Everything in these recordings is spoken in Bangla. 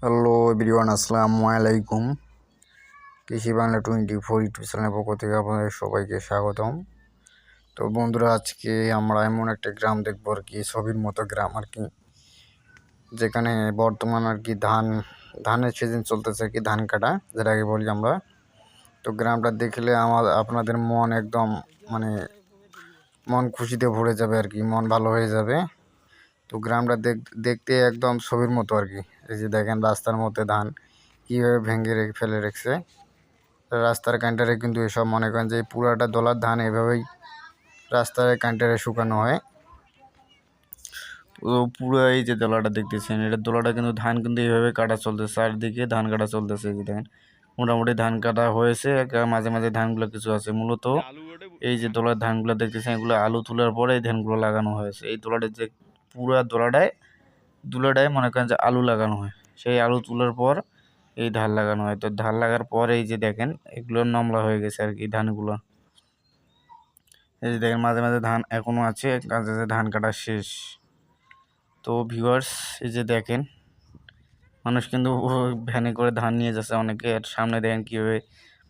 হ্যালো এভরিওয়ান, আসসালামু আলাইকুম। কৃষি বাংলা টোয়েন্টি ফোর ইউটিউব চ্যানেলের পক্ষ থেকে আপনাদের সবাইকে স্বাগতম। তো বন্ধুরা, আজকে আমরা এমন একটা গ্রাম দেখব আর কি, ছবির মতো গ্রাম আর কি, যেখানে বর্তমান আর কি ধান, ধানের সিজন চলতেছে আর কি, ধান কাটা যেটাকে বলি আমরা। তো গ্রামটা দেখলে আমার, আপনাদের মন একদম মানে মন খুশিতে ভরে যাবে আর কি, মন ভালো হয়ে যাবে। তো গ্রামটা দেখ, দেখতে একদম ছবির মতো আর কি। এই যে দেখেন রাস্তার মধ্যে ধান কীভাবে ভেঙে রেখে ফেলে রেখেছে। রাস্তার কান্টারে কিন্তু এসব মনে করেন যে পুরাটা দলার ধান এভাবেই রাস্তার কান্টারে শুকানো হয়। পুরো এই যে দোলাটা দেখতেছেন, এটা দোলাটা কিন্তু ধান কিন্তু এইভাবে কাটা চলতেছে, চারদিকে ধান কাটা চলতেছে এই যে দেখেন। মোটামুটি ধান কাটা হয়েছে মাঝে মাঝে ধানগুলো কিছু আছে। মূলত এই যে দোলার ধানগুলো দেখতেছেন, এগুলো আলু তোলার পরে এই ধানগুলো লাগানো হয়েছে। এই দোলাটা যে পুরা দোলাটায় দুলাটায় মনে করেন যে আলু লাগানো হয়। সেই আলু তোলার পর এই ধান লাগানো হয়। তো ধান লাগার পর এই যে দেখেন, এগুলো নমলা হয়ে গেছে আর কি ধানগুলো। এই যে দেখেন, মাঝে মাঝে ধান এখনও আছে কাজে ধান কাটা শেষ। তো ভিউয়ার্স এই যে দেখেন, মানুষ কিন্তু ভ্যানে করে ধান নিয়ে যাচ্ছে অনেকে। আর সামনে দেখেন কীভাবে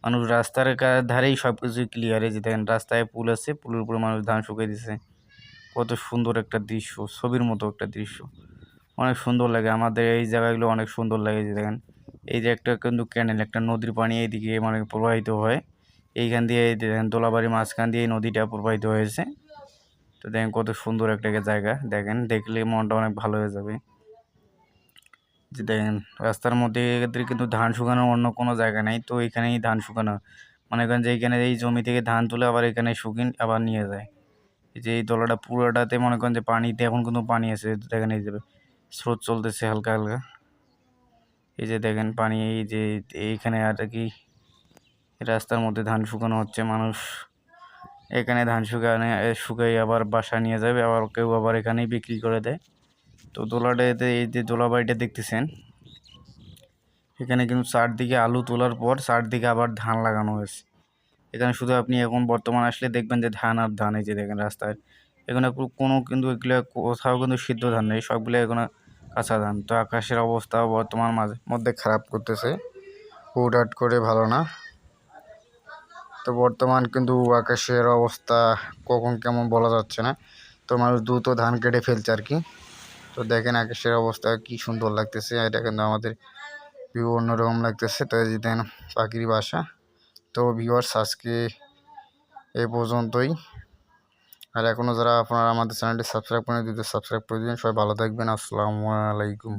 মানুষ রাস্তার ধারেই সব কিছু ক্লিয়ার এই যে দেখেন, রাস্তায় পুল আছে, পুলের উপরে মানুষ ধান শুকিয়ে দিছে। কত সুন্দর একটা দৃশ্য, ছবির মতো একটা দৃশ্য। অনেক সুন্দর লাগে। আমাদের এই জায়গাগুলো অনেক সুন্দর লাগে যে দেখেন। এই যে একটা কিন্তু ক্যানেল একটা নদীর পানি এইদিকে মানে প্রবাহিত হয়। এইখান দিয়ে এই দেখেন দোলাবাড়ি মাঝখান দিয়ে এই নদীটা প্রবাহিত হয়েছে। তো দেখেন কত সুন্দর একটা জায়গা। দেখেন, দেখলে মনটা অনেক ভালো হয়ে যাবে। যে দেখেন, রাস্তার মধ্যে এদের কিন্তু ধান শুকানোর অন্য কোনো জায়গা নেই। তো এখানেই ধান শুকানো। মনে করেন যে এইখানে এই জমি থেকে ধান তুলে আবার এখানে শুকিন আবার নিয়ে যায়। যে এই দলাটা পুরোটাতে মনে করেন যে পানিতে এখন কিন্তু পানি আছে। দেখেন এই যাবে স্রোত চলতেছে হালকা হালকা। এই যে দেখেন পানি, এই যে এইখানে আর কি রাস্তার মধ্যে ধান শুকানো হচ্ছে, মানুষ এখানে ধান শুকানে শুকাই আবার বাসা নিয়ে যাবে, আবার কেউ আবার এখানেই বিক্রি করে দেয়। তো দোলাটাতে এই যে দোলা বাড়িটা দেখতেছেন, এখানে কিন্তু চারদিকে আলু তোলার পর চারদিকে আবার ধান লাগানো হয়েছে। এখানে শুধু আপনি এখন বর্তমান আসলে দেখবেন যে ধান আর ধান, এই যে দেখেন রাস্তায়। এখানে কোনো কিন্তু এগুলো, কোথাও কিন্তু সিদ্ধ ধান নেই, সবগুলো এখানে কাঁচা ধান তো আকাশের অবস্থা বর্তমান মাঝে মধ্যে খারাপ করতেছে। হুট হুটহাট করে ভালো না। তো বর্তমান কিন্তু আকাশের অবস্থা কখন কেমন বলা যাচ্ছে না। তো মানুষ দ্রুত ধান কেটে ফেলছে আর কি। তো দেখেন আকাশের অবস্থা কি সুন্দর লাগতেছে। এটা কিন্তু আমাদের ভিউ অন্যরকম লাগতেছে। তো এই দেখেন পাখির বাসা। তো ভিউয়ার্স আজকে এ পর্যন্তই। আর এখনও যারা আপনারা আমাদের চ্যানেলটি সাবস্ক্রাইব করে দিতে সাবস্ক্রাইব করে দিন সবাই ভালো থাকবেন। আসসালামু আলাইকুম।